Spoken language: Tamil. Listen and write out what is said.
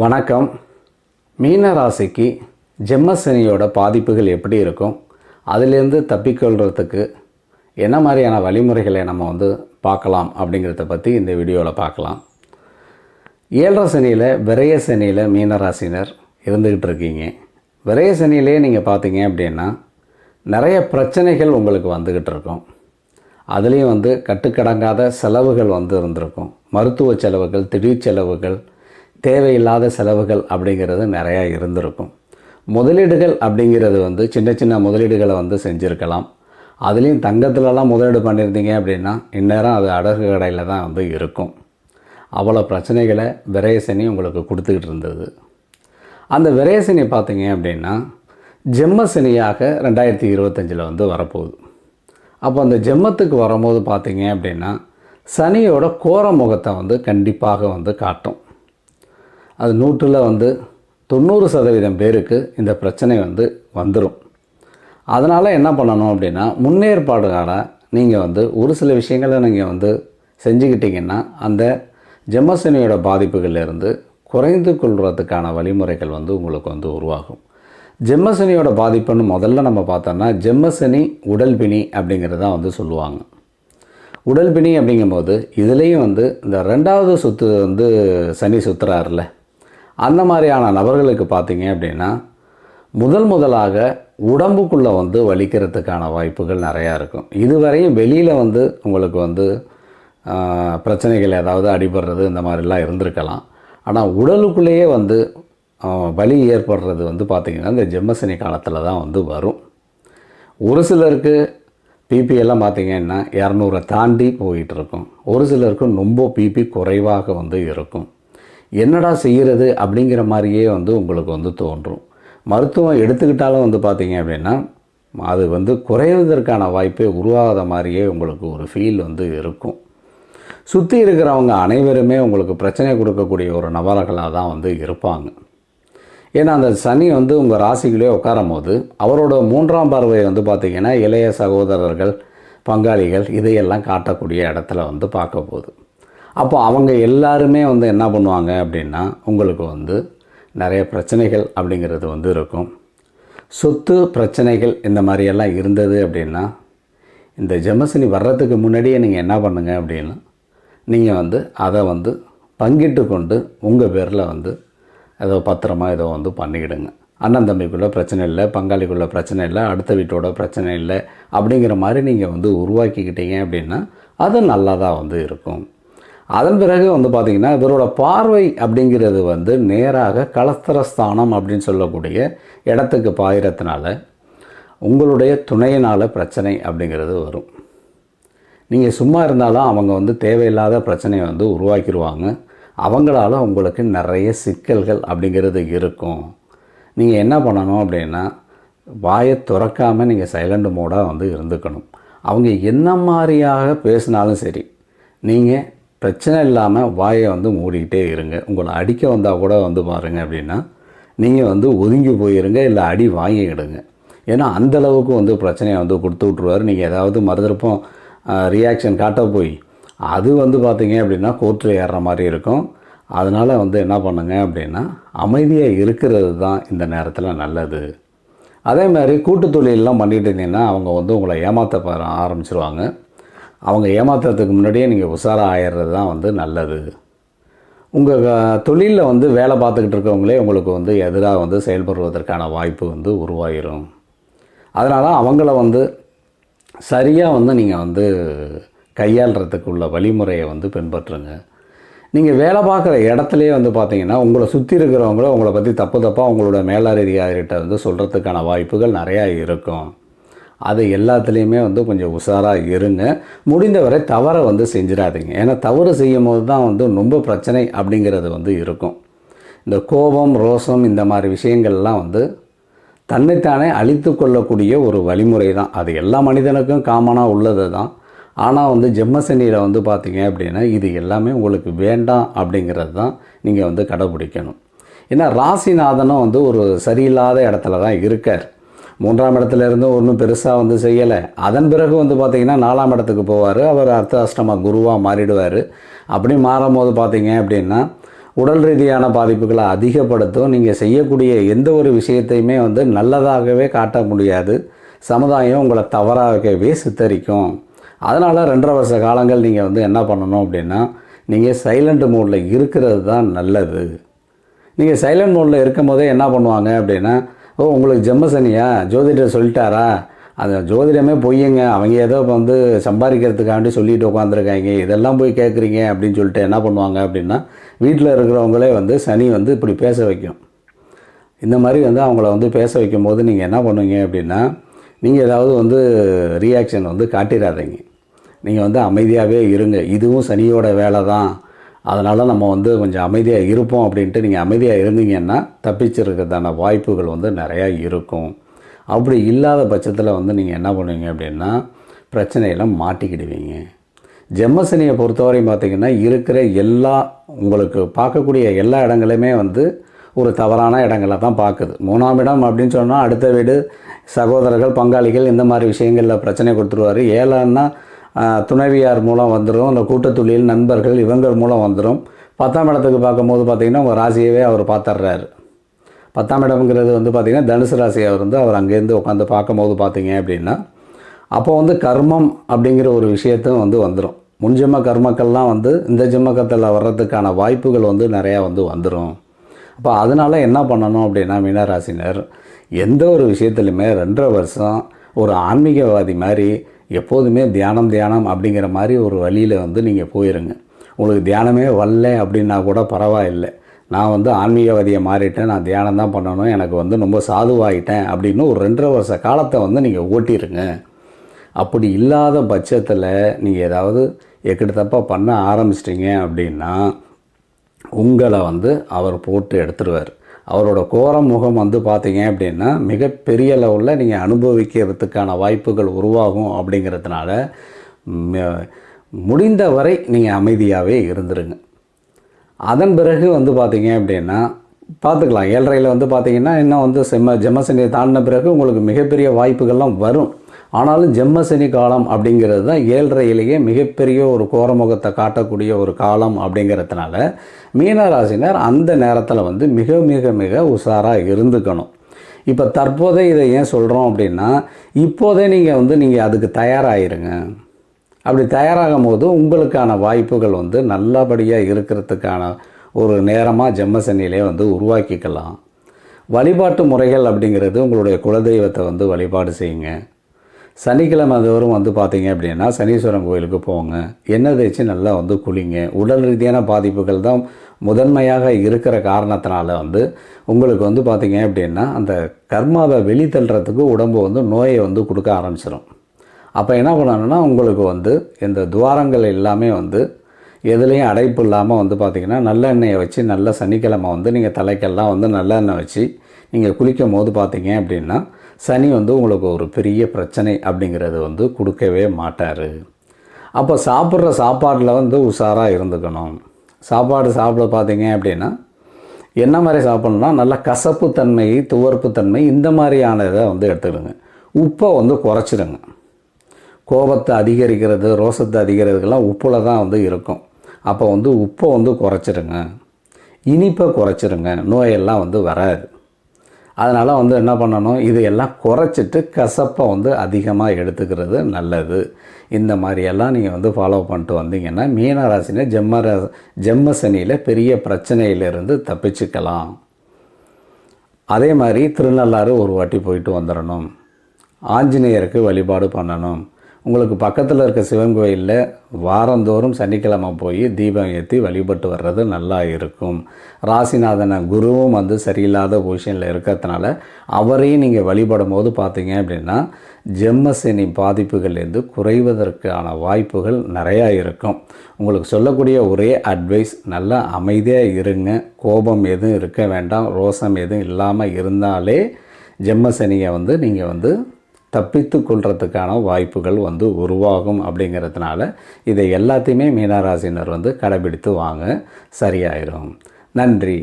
வணக்கம். மீன ராசிக்கு ஜெம்மசனியோட பாதிப்புகள் எப்படி இருக்கும்? அதிலேருந்து தப்பிக்கொள்கிறதுக்கு என்ன மாதிரியான வழிமுறைகளை நம்ம வந்து பார்க்கலாம் அப்படிங்கிறத பற்றி இந்த வீடியோவில் பார்க்கலாம். ஏழரை சனியில் விரைய சனியில் மீனராசினர் இருந்துக்கிட்டு இருக்கீங்க. விரைய சனியிலே நீங்கள் பார்த்தீங்க அப்படின்னா நிறைய பிரச்சனைகள் உங்களுக்கு வந்துக்கிட்டு இருக்கும். அதுலேயும் வந்து கட்டுக்கடங்காத செலவுகள் வந்து இருந்திருக்கும். மருத்துவ செலவுகள் திடீர் செலவுகள் தேவையில்லாத செலவுகள் அப்படிங்கிறது நிறையா இருந்திருக்கும். முதலீடுகள் அப்படிங்கிறது வந்து சின்ன சின்ன முதலீடுகளை வந்து செஞ்சுருக்கலாம். அதுலேயும் தங்கத்துலலாம் முதலீடு பண்ணியிருந்தீங்க அப்படின்னா இந்நேரம் அது அடகு கடையில் தான் வந்து இருக்கும். அவ்வளோ பிரச்சனைகளை விரயசனி உங்களுக்கு கொடுத்துக்கிட்டு இருந்தது. அந்த விரயசனி பார்த்தீங்க அப்படின்னா ஜெம்மசனியாக ரெண்டாயிரத்தி இருபத்தஞ்சில் வந்து வரப்போகுது. அப்போ அந்த ஜெம்மத்துக்கு வரும்போது பார்த்தீங்க அப்படின்னா சனியோட கோர முகத்தை வந்து கண்டிப்பாக வந்து காட்டும். அது நூற்றில் வந்து தொண்ணூறு சதவீதம் பேருக்கு இந்த பிரச்சனை வந்து வந்துடும் அதனால் என்ன பண்ணணும் அப்படின்னா முன்னேற்பாடுகால நீங்கள் வந்து ஒரு சில விஷயங்களை நீங்கள் வந்து செஞ்சுக்கிட்டிங்கன்னா அந்த ஜெம்மசனியோட பாதிப்புகளிலிருந்து குறைந்து கொள்வதுக்கான வழிமுறைகள் வந்து உங்களுக்கு வந்து உருவாகும். ஜெம்மசனியோட பாதிப்புன்னு முதல்ல நம்ம பார்த்தோம்னா ஜெம்மசனி உடல்பிணி அப்படிங்கிறத வந்து சொல்லுவாங்க. உடல்பிணி அப்படிங்கும்போது இதுலேயும் வந்து இந்த ரெண்டாவது சுத்து வந்து சனி சுத்துறாருல அந்த மாதிரியான நபர்களுக்கு பார்த்தீங்க அப்படின்னா முதல் முதலாக உடம்புக்குள்ளே வந்து வலிக்கிறதுக்கான வாய்ப்புகள் நிறையா இருக்கும். இதுவரையும் வெளியில் வந்து உங்களுக்கு வந்து பிரச்சனைகள் ஏதாவது அடிபடுறது இந்த மாதிரிலாம் இருந்திருக்கலாம். ஆனால் உடலுக்குள்ளேயே வந்து வலி ஏற்படுறது வந்து பார்த்திங்கன்னா இந்த ஜெம்மசனி காலத்தில் தான் வந்து வரும். ஒரு சிலருக்கு பிபி எல்லாம் பார்த்தீங்கன்னா இரநூறை தாண்டி போயிட்டுருக்கும் ஒரு சிலருக்கு ரொம்ப பிபி குறைவாக வந்து இருக்கும். என்னடா செய்கிறது அப்படிங்கிற மாதிரியே வந்து உங்களுக்கு வந்து தோன்றும். மருத்துவம் எடுத்துக்கிட்டாலும் வந்து பார்த்தீங்க அப்படின்னா அது வந்து குறைவதற்கான வாய்ப்பே உருவாகாத மாதிரியே உங்களுக்கு ஒரு ஃபீல் வந்து இருக்கும். சுற்றி இருக்கிறவங்க அனைவருமே உங்களுக்கு பிரச்சனை கொடுக்கக்கூடிய ஒரு நபர்களாக தான் வந்து இருப்பாங்க. ஏன்னா அந்த சனி வந்து உங்கள் ராசிகளே உட்காரும் போது அவரோட மூன்றாம் பார்வை வந்து பார்த்திங்கன்னா இளைய சகோதரர்கள் பங்காளிகள் இதையெல்லாம் காட்டக்கூடிய இடத்துல வந்து பார்க்க போகுது. அப்போ அவங்க எல்லாருமே வந்து என்ன பண்ணுவாங்க அப்படின்னா உங்களுக்கு வந்து நிறைய பிரச்சனைகள் அப்படிங்கிறது வந்து இருக்கும். சொத்து பிரச்சனைகள் இந்த மாதிரியெல்லாம் இருந்தது அப்படின்னா இந்த ஜெமசினி வர்றதுக்கு முன்னாடியே நீங்கள் என்ன பண்ணுங்கள் அப்படின்னா நீங்கள் வந்து அதை வந்து பங்கிட்டு கொண்டு உங்கள் பேரில் வந்து ஏதோ பத்திரமா ஏதோ வந்து பண்ணிக்கிடுங்க. அண்ணன் தம்பிக்குள்ளே பிரச்சனை இல்லை பங்காளிக்குள்ளே பிரச்சனை இல்லை அடுத்த வீட்டோட பிரச்சனை இல்லை அப்படிங்கிற மாதிரி நீங்கள் வந்து உருவாக்கிக்கிட்டீங்க அப்படின்னா அது நல்லா தான் வந்து இருக்கும். அதன் பிறகு வந்து பார்த்திங்கன்னா இவரோட பார்வை அப்படிங்கிறது வந்து நேராக கலஸ்தரஸ்தானம் அப்படின்னு சொல்லக்கூடிய இடத்துக்கு பாயிரத்தினால உங்களுடைய துணையினால் பிரச்சனை அப்படிங்கிறது வரும். நீங்கள் சும்மா இருந்தாலும் அவங்க வந்து தேவையில்லாத பிரச்சனையை வந்து உருவாக்கிடுவாங்க அவங்களால உங்களுக்கு நிறைய சிக்கல்கள் அப்படிங்கிறது இருக்கும். நீங்கள் என்ன பண்ணணும் அப்படின்னா வாயை திறக்காமல் நீங்கள் சைலண்ட் மோடாக வந்து இருந்துக்கணும். அவங்க என்ன மாதிரியாக பேசினாலும் சரி நீங்கள் பிரச்சனை இல்லாமல் வாயை வந்து மூடிக்கிட்டே இருங்க. உங்களை அடிக்க வந்தால் கூட வந்து பாருங்க அப்படின்னா நீங்கள் வந்து ஒதுங்கி போயிருங்க இல்லை அடி வாங்கிக்கிடுங்க. ஏன்னா அந்தளவுக்கு வந்து பிரச்சனையை வந்து கொடுத்து விட்ருவார் நீங்கள் ஏதாவது மறுதிருப்பம் ரியாக்ஷன் காட்ட போய் அது வந்து பார்த்தீங்க அப்படின்னா கோர்ட்டில் ஏறுற மாதிரி இருக்கும். அதனால் வந்து என்ன பண்ணுங்க அப்படின்னா அமைதியாக இருக்கிறது தான் இந்த நேரத்தில் நல்லது. அதே மாதிரி கூட்டு தொழிலெலாம் பண்ணிட்டு இருந்தீங்கன்னா அவங்க வந்து உங்களை ஏமாற்ற ஆரம்பிச்சிருவாங்க. அவங்க ஏமாத்துறதுக்கு முன்னாடியே நீங்கள் உஷாராக ஆயிடுறது தான் வந்து நல்லது. உங்கள் தொழிலில் வந்து வேலை பார்த்துக்கிட்டு இருக்கவங்களே உங்களுக்கு வந்து எதிராக வந்து செயல்படுவதற்கான வாய்ப்பு வந்து உருவாயிரும். அதனால் அவங்கள வந்து சரியாக வந்து நீங்கள் வந்து கையாளுறதுக்கு உள்ள வழிமுறையை வந்து பின்பற்றுங்க. நீங்கள் வேலை பார்க்குற இடத்துலையே வந்து பார்த்தீங்கன்னா உங்களை சுற்றி இருக்கிறவங்கள உங்களை பற்றி தப்பு தப்பாக உங்களோட மேலதிகாரிகிட்ட வந்து சொல்கிறதுக்கான வாய்ப்புகள் நிறையா இருக்கும். அது எல்லாத்துலேயுமே வந்து கொஞ்சம் உஷாராக இருங்க. முடிந்தவரை தவறை வந்து செஞ்சிடாதீங்க. ஏன்னா தவறு செய்யும் போது தான் வந்து ரொம்ப பிரச்சனை அப்படிங்கிறது வந்து இருக்கும். இந்த கோபம் ரோசம் இந்த மாதிரி விஷயங்கள்லாம் வந்து தன்னைத்தானே அழித்து கொள்ளக்கூடிய ஒரு வழிமுறை தான். அது எல்லா மனிதனுக்கும் காமனாக உள்ளது தான். ஆனால் வந்து ஜெம்மசனியில் வந்து பார்த்தீங்க அப்படின்னா இது எல்லாமே உங்களுக்கு வேண்டாம் அப்படிங்கிறது தான் நீங்கள் வந்து கடைபிடிக்கணும். ஏன்னா ராசிநாதனும் வந்து ஒரு சரியில்லாத இடத்துல தான் இருக்கார். மூன்றாம் இடத்துல இருந்து ஒன்றும் பெருசாக வந்து செய்யலை. அதன் பிறகு வந்து பார்த்திங்கன்னா நாலாம் இடத்துக்கு போவார். அவர் அர்த்த அஷ்டம குருவாக மாறிடுவார். அப்படி மாறும் போது பார்த்தீங்க அப்படின்னா உடல் ரீதியான பாதிப்புகளை அதிகப்படுத்தும் நீங்கள் செய்யக்கூடிய எந்த ஒரு விஷயத்தையுமே வந்து நல்லதாகவே காட்ட முடியாது. சமுதாயம் உங்களை தவறாகவே சித்தரிக்கும். அதனால் ரெண்டரை வருஷ காலங்கள் நீங்கள் வந்து என்ன பண்ணணும் அப்படின்னா நீங்கள் சைலண்ட் மோடில் இருக்கிறது தான் நல்லது. நீங்கள் சைலண்ட் மோடில் இருக்கும் போதே என்ன பண்ணுவாங்க அப்படின்னா ஓ உங்களுக்கு ஜெம்ம சனியா? ஜோதிடர் சொல்லிட்டாரா? அந்த ஜோதிடமே பொய்யுங்க. அவங்க ஏதோ இப்போ வந்து சம்பாதிக்கிறதுக்காண்டி சொல்லிட்டு உட்காந்துருக்காங்க இதெல்லாம் போய் கேட்குறீங்க அப்படின்னு சொல்லிட்டு என்ன பண்ணுவாங்க அப்படின்னா வீட்டில் இருக்கிறவங்களே வந்து சனி வந்து இப்படி பேச வைக்கும். இந்த மாதிரி வந்து அவங்கள வந்து பேச வைக்கும் போது நீங்கள் என்ன பண்ணுவீங்க அப்படின்னா நீங்கள் ஏதாவது வந்து ரியாக்ஷன் வந்து காட்டிடாதீங்க நீங்கள் வந்து அமைதியாகவே இருங்க. இதுவும் சனியோட வேலை தான் அதனால் நம்ம வந்து கொஞ்சம் அமைதியாக இருப்போம் அப்படின்ட்டு நீங்கள் அமைதியாக இருந்தீங்கன்னா தப்பிச்சிருக்கிறதான வாய்ப்புகள் வந்து நிறையா இருக்கும். அப்படி இல்லாத பட்சத்தில் வந்து நீங்கள் என்ன பண்ணுவீங்க அப்படின்னா பிரச்சனையெல்லாம் மாட்டிக்கிடுவீங்க. ஜெம்மசனியை பொறுத்தவரையும் பார்த்தீங்கன்னா இருக்கிற எல்லா உங்களுக்கு பார்க்கக்கூடிய எல்லா இடங்களுமே வந்து ஒரு தவறான இடங்களை தான் பார்க்குது. மூணாம் இடம் அப்படின்னு சொன்னால் அடுத்த வீடு சகோதரர்கள் பங்காளிகள் இந்த மாதிரி விஷயங்களில் பிரச்சனை கொடுத்துருவார். ஏழான்னா துணைவியார் மூலம் வந்துடும் இந்த கூட்டத்தொழில் நண்பர்கள் இவங்கள் மூலம் வந்துடும் பத்தாம் இடத்துக்கு பார்க்கும்போது பார்த்திங்கன்னா உங்கள் ராசியவே அவர் பார்த்துட்றாரு. பத்தாம் இடம்ங்கிறது வந்து பார்த்திங்கன்னா தனுசு ராசி அவர் வந்து அவர் அங்கேருந்து உட்காந்து பார்க்கும்போது பார்த்தீங்க அப்படின்னா அப்போ வந்து கர்மம் அப்படிங்கிற ஒரு விஷயத்தும் வந்து வந்துடும் முன்ஜென்ம கர்மக்கள்லாம் வந்து இந்த ஜென்மக்கத்தில் வர்றதுக்கான வாய்ப்புகள் வந்து நிறையா வந்து வந்துடும் அப்போ அதனால் என்ன பண்ணணும் அப்படின்னா மீனராசினர் எந்த ஒரு விஷயத்துலையுமே ரெண்டரை வருஷம் ஒரு ஆன்மீகவாதி மாதிரி எப்போதுமே தியானம் தியானம் அப்படிங்கிற மாதிரி ஒரு வழியில் வந்து நீங்கள் போயிருங்க. உங்களுக்கு தியானமே வரல அப்படின்னா கூட பரவாயில்லை. நான் வந்து ஆன்மீகவாதியை மாறிட்டேன். நான் தியானம் தான் பண்ணணும். எனக்கு வந்து ரொம்ப சாதுவாயிட்டேன் அப்படின்னு ஒரு ரெண்டரை வருஷ காலத்தை வந்து நீங்கள் ஓட்டிருங்க. அப்படி இல்லாத பட்சத்தில் நீங்கள் ஏதாவது எக்கடு தப்பாக பண்ண ஆரம்பிச்சிட்டிங்க அப்படின்னா உங்களை வந்து அவர் போட்டு எடுத்துருவார். அவரோட கோர முகம் வந்து பார்த்தீங்க அப்படின்னா மிகப்பெரிய லெவலில் நீங்கள் அனுபவிக்கிறதுக்கான வாய்ப்புகள் உருவாகும் அப்படிங்கிறதுனால முடிந்த வரை நீங்கள் அமைதியாகவே இருந்துருங்க. அதன் பிறகு வந்து பார்த்தீங்க அப்படின்னா பார்த்துக்கலாம். ஏழரையில் வந்து பார்த்தீங்கன்னா இன்னும் வந்து செம்ம ஜெமசனியை தாண்டின பிறகு உங்களுக்கு மிகப்பெரிய வாய்ப்புகள்லாம் வரும். ஆனாலும் ஜெம்மசனி காலம் அப்படிங்கிறது தான் ஏழ்றையிலேயே மிகப்பெரிய ஒரு கோரமுகத்தை காட்டக்கூடிய ஒரு காலம் அப்படிங்கிறதுனால மீனராசினர் அந்த நேரத்தில் வந்து மிக மிக மிக உஷாராக இருந்துக்கணும். இப்போ தற்போதே இதை ஏன் சொல்கிறோம் அப்படின்னா இப்போதே நீங்கள் வந்து நீங்கள் அதுக்கு தயாராகிருங்க அப்படி தயாராகும் போது உங்களுக்கான வாய்ப்புகள் வந்து நல்லபடியாக இருக்கிறதுக்கான ஒரு நேரமாக ஜெம்மசனிலே வந்து உருவாக்கிக்கலாம். வழிபாட்டு முறைகள் அப்படிங்கிறது உங்களுடைய குலதெய்வத்தை வந்து வழிபாடு செய்யுங்க. சனிக்கிழமை தோறும் வந்து பார்த்தீங்க அப்படின்னா சனீஸ்வரன் கோயிலுக்கு போங்க. எண்ணெய் தேய்ச்சி நல்லா வந்து குளிங்க. உடல் ரீதியான பாதிப்புகள் தான் முதன்மையாக இருக்கிற காரணத்தினால வந்து உங்களுக்கு வந்து பார்த்தீங்க அப்படின்னா அந்த கர்மாவை வெளித்தள்ளுறதுக்கு உடம்பு வந்து நோயை வந்து கொடுக்க ஆரம்பிச்சிடும் அப்போ என்ன பண்ணணும்னா உங்களுக்கு வந்து இந்த துவாரங்கள் எல்லாமே வந்து எதுலேயும் அடைப்பு இல்லாமல் வந்து பார்த்திங்கன்னா நல்லெண்ணெயை வச்சு நல்ல சனிக்கிழமை வந்து நீங்கள் தலைக்கெல்லாம் வந்து நல்லெண்ணெய் வச்சு நீங்கள் குளிக்கும் போது பார்த்தீங்க அப்படின்னா சனி வந்து உங்களுக்கு ஒரு பெரிய பிரச்சனை அப்படிங்கிறது வந்து கொடுக்கவே மாட்டார். அப்போ சாப்பிட்ற சாப்பாட்டில் வந்து உஷாராக இருந்துக்கணும். சாப்பாடு சாப்பிட பார்த்தீங்க அப்படின்னா என்ன மாதிரி சாப்பிட்ணுன்னா நல்ல கசப்பு தன்மை துவர்ப்பு தன்மை இந்த மாதிரியான இதை வந்து எடுத்துக்கிடுங்க உப்பை வந்து குறைச்சிடுங்க கோபத்தை அதிகரிக்கிறது ரோசத்தை அதிகரிக்கிறதுக்கெல்லாம் உப்பில் தான் வந்து இருக்கும். அப்போ வந்து உப்பை வந்து குறைச்சிடுங்க இனிப்பை குறைச்சிருங்க. நோயெல்லாம் வந்து வராது. அதனால் வந்து என்ன பண்ணணும்? இதையெல்லாம் குறைச்சிட்டு கசப்பை வந்து அதிகமாக எடுத்துக்கிறது நல்லது. இந்த மாதிரியெல்லாம் நீங்கள் வந்து ஃபாலோ பண்ணிட்டு வந்தீங்கன்னா மீனராசினை ஜெம்ம ஜெம்ம சனியில் பெரிய பிரச்சனையிலிருந்து தப்பிச்சுக்கலாம். அதே மாதிரி திருநள்ளாறு ஒரு வாட்டி போயிட்டு வந்துடணும். ஆஞ்சநேயருக்கு வழிபாடு பண்ணணும். உங்களுக்கு பக்கத்தில் இருக்க சிவன் கோயிலில் வாரந்தோறும் சனிக்கிழமை போய் தீபம் ஏற்றி வழிபட்டு வர்றது நல்லா இருக்கும். ராசிநாதன குருவும் வந்து சரியில்லாத பொசிஷனில் இருக்கிறதுனால அவரையும் நீங்கள் வழிபடும் போது பார்த்தீங்க அப்படின்னா ஜெம்மசனி பாதிப்புகள்லேருந்து குறைவதற்கான வாய்ப்புகள் நிறையா இருக்கும். உங்களுக்கு சொல்லக்கூடிய ஒரே அட்வைஸ் நல்லா அமைதியாக இருங்க. கோபம் எதுவும் இருக்க வேண்டாம். ரோசம் எதுவும் இல்லாமல் இருந்தாலே ஜெம்மசனியை வந்து நீங்கள் வந்து தப்பித்து கொள்றதுக்கான வாய்ப்புகள் வந்து உருவாகும் அப்படிங்கிறதுனால இதை எல்லாத்தையுமே மீனராசினர் வந்து கடைபிடித்து வாங்க சரியாயிரும். நன்றி.